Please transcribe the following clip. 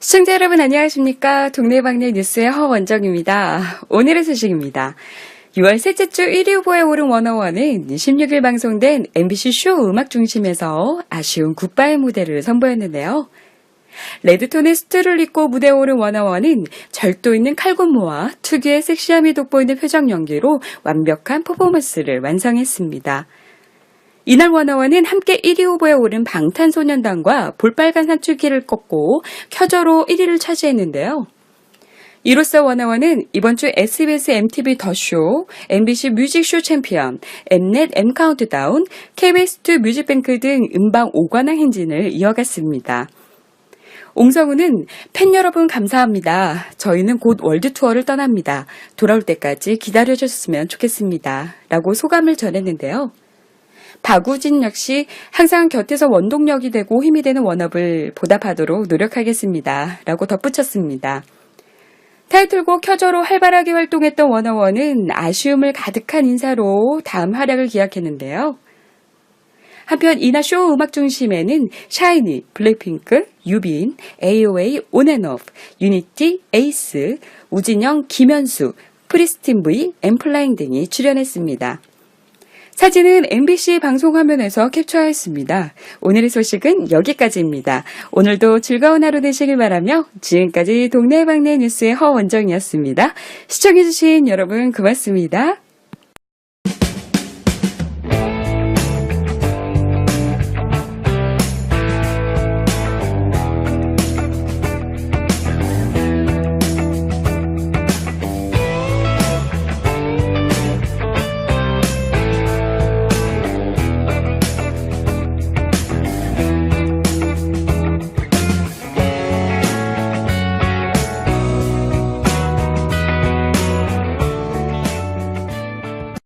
시청자 여러분 안녕하십니까? 동네방네 뉴스의 허원정입니다. 오늘의 소식입니다. 6월 셋째 주 1위 후보에 오른 워너원은 16일 방송된 MBC 쇼 음악 중심에서 아쉬운 굿바이 무대를 선보였는데요. 레드톤의 수트를 입고 무대에 오른 워너원은 절도 있는 칼군무와 특유의 섹시함이 돋보이는 표정 연기로 완벽한 퍼포먼스를 완성했습니다. 이날 워너원은 함께 1위 후보에 오른 방탄소년단과 볼빨간 산줄기를 꺾고 켜저로 1위를 차지했는데요. 이로써 워너원은 이번 주 SBS MTV 더쇼, MBC 뮤직쇼 챔피언, 엠넷 M카운트다운, KBS2 뮤직뱅크 등 음방 5관왕 행진을 이어갔습니다. 옹성우는 팬 여러분 감사합니다. 저희는 곧 월드 투어를 떠납니다. 돌아올 때까지 기다려줬으면 좋겠습니다. 라고 소감을 전했는데요. 박우진 역시 항상 곁에서 원동력이 되고 힘이 되는 원업을 보답하도록 노력하겠습니다. 라고 덧붙였습니다. 타이틀곡 켜져로 활발하게 활동했던 워너원은 아쉬움을 가득한 인사로 다음 활약을 기약했는데요. 한편 이날 쇼 음악 중심에는 샤이니, 블랙핑크, 유빈, AOA, 온앤오프, 유니티, 에이스, 우진영, 김현수, 프리스틴 V, 엠플라잉 등이 출연했습니다. 사진은 MBC 방송 화면에서 캡처하였습니다. 오늘의 소식은 여기까지입니다. 오늘도 즐거운 하루 되시길 바라며 지금까지 동네방네 뉴스의 허원정이었습니다. 시청해주신 여러분 고맙습니다.